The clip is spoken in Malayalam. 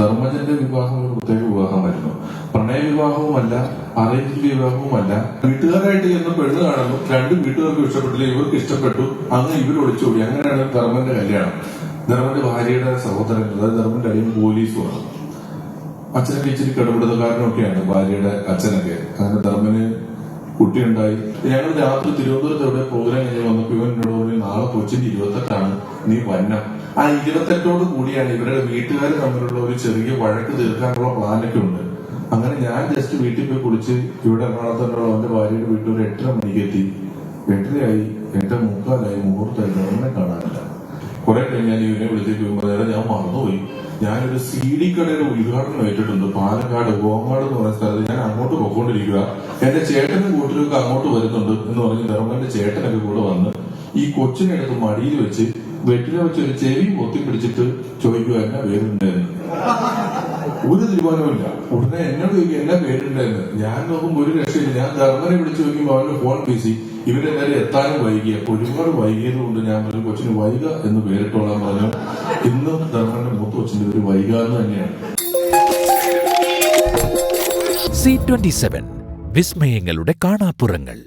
ധർമ്മജന്റെ വിവാഹം ഒരു പ്രത്യേക വിവാഹമായിരുന്നു. പ്രണയ വിവാഹവുമല്ല അറേഞ്ച് വിവാഹവുമല്ല. വീട്ടുകാരായിട്ട് ചെന്ന് പെണ്ണ് കാണുന്നു രണ്ട് വീട്ടുകാർക്കും ഇഷ്ടപ്പെട്ടില്ല ഇവർക്ക് ഇഷ്ടപ്പെട്ടു അങ്ങ് ഇവർ ഒളിച്ചോടി. അങ്ങനെയാണ് ധർമ്മന്റെ കല്യാണം. ധർമ്മന്റെ ഭാര്യയുടെ സഹോദരൻ അതായത് ധർമ്മന്റെ അടിയും പോലീസുമാണ്. അച്ഛനൊക്കെ ഇച്ചിരി കടുപിടുത്തക്കാരനൊക്കെയാണ് ഭാര്യയുടെ അച്ഛനൊക്കെ. അങ്ങനെ ധർമ്മന് കുട്ടിയുണ്ടായി. ഞങ്ങൾ രാത്രി തിരുവനന്തപുരത്ത് എവിടെ പ്രോഗ്രാം കഴിഞ്ഞ് വന്നപ്പോ ഇവൻ എന്നോട് പറഞ്ഞു നാളെ കൊച്ചിന് ഇരുപത്തെട്ടാണ്. നീ വന്നം ആ ഇരുപത്തെട്ടോട് കൂടിയാണ് ഇവരുടെ വീട്ടുകാർ തമ്മിലുള്ള ഒരു ചെറിയ വഴക്ക് തീർക്കാനുള്ള പ്ലാനൊക്കെ ഉണ്ട്. അങ്ങനെ ഞാൻ ജസ്റ്റ് വീട്ടിൽ പോയി കുളിച്ച് ഇവിടെ എറണാകുളത്തുള്ള അവന്റെ ഭാര്യയുടെ വീട്ടിൽ ഒരു എട്ടര മണിക്ക് എത്തി. എട്ടരയായി. എട്ടര മുക്കാലായി. മുഹൂർത്തമായി ധർമ്മനെ കാണാനില്ല. കുറെ കഴിഞ്ഞ് ഞാൻ ഇവനെ വിളിച്ചേക്ക് പോകുമ്പോൾ ഞാൻ മറന്നുപോയി. ഞാനൊരു സി ഡി കടയുടെ ഉദ്ഘാടനം ഏറ്റിട്ടുണ്ട്. പാലക്കാട് ഗോങ്ങാട് എന്ന് പറയുന്ന സ്ഥലത്ത് ഞാൻ അങ്ങോട്ട് പോയിക്കൊണ്ടിരിക്കുക എന്റെ ചേട്ടനും കൂട്ടരൊക്കെ അങ്ങോട്ട് വരുന്നുണ്ട് എന്ന് പറഞ്ഞ് ധർമ്മന്റെ ചേട്ടനൊക്കെ കൂടെ വന്ന് ഈ കൊച്ചിനെ എടുത്ത് മടിയിൽ വെച്ച് വെട്ടില വെച്ച് ഒരു ചെവി പൊത്തി പിടിച്ചിട്ട് ചോദിക്കുക എന്നാ പേരുണ്ടായിരുന്നു ഒരു തീരുമാനമില്ല ഉടനെ എന്നോട് ചോദിക്കും എന്നാ പേരുണ്ടായിരുന്നു ഞാൻ നോക്കുമ്പോൾ ഒരു രക്ഷയില്ല. ഞാൻ ധർമ്മനെ വിളിച്ചു നോക്കുമ്പോൾ അവന്റെ ഫോൺ ബിസി. ഇവരെന്തായാലും എത്താനും വൈകിയ. ഒരുപാട് വൈകിയത് കൊണ്ട് ഞാൻ പറഞ്ഞു കൊച്ചിന് വൈക എന്ന് പേരിട്ടോളാൻ പറഞ്ഞു. ഇന്നും ധർമ്മന്റെ കൊച്ചിന്റെ ഒരു വൈക തന്നെയാണ്. സി ട്വന്റി സെവൻ വിസ്മയങ്ങളുടെ കാണാപ്പുറങ്ങൾ.